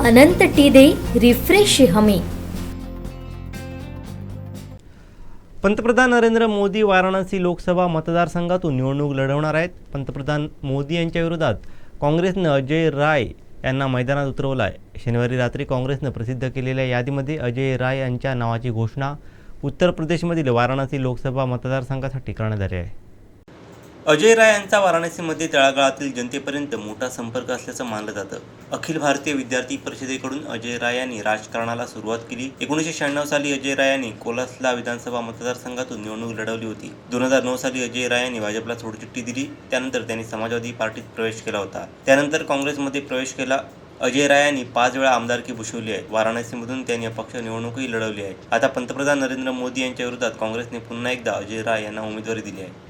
अनंत T दे refresh हमी. पंतप्रधान नरेंद्र मोदी वाराणसी लोकसभा मतदारसंघातून निवडणूक लढवणार आहेत. पंतप्रधान मोदी यांच्या विरोधात काँग्रेसनं अजय राय यांना मैदानात उतरवलं आहे शनिवारी रात्री काँग्रेसनं प्रसिद्ध केलेल्या यादीमध्ये अजय राय यांच्या नावाची घोषणा उत्तर प्रदेशमधील वाराणसी लोकसभा मतदारसंघासाठी करण्यात आली आहे. अजय राय यांचा वाराणसीमध्ये तळागाळातील जनतेपर्यंत मोठा संपर्क असल्याचं मानलं जातं. अखिल भारतीय विद्यार्थी परिषदेकडून अजय राय यांनी राजकारणाला सुरुवात केली. एकोणीसशे शहाण्णव साली अजय राय यांनी कोलासला विधानसभा मतदारसंघातून निवडणूक लढवली होती. दोन हजार नऊ साली अजय राय यांनी भाजपला सोडचिठ्ठी दिली. त्यानंतर त्यांनी समाजवादी पार्टीत प्रवेश केला होता. त्यानंतर काँग्रेसमध्ये प्रवेश केला. अजय राय यांनी पाच वेळा आमदारकी भूषवली आहे. वाराणसीमधून त्यांनी अपक्ष निवडणूकही लढवली आहे. आता पंतप्रधान नरेंद्र मोदी यांच्या विरोधात काँग्रेसने पुन्हा एकदा अजय राय यांना उमेदवारी दिली आहे.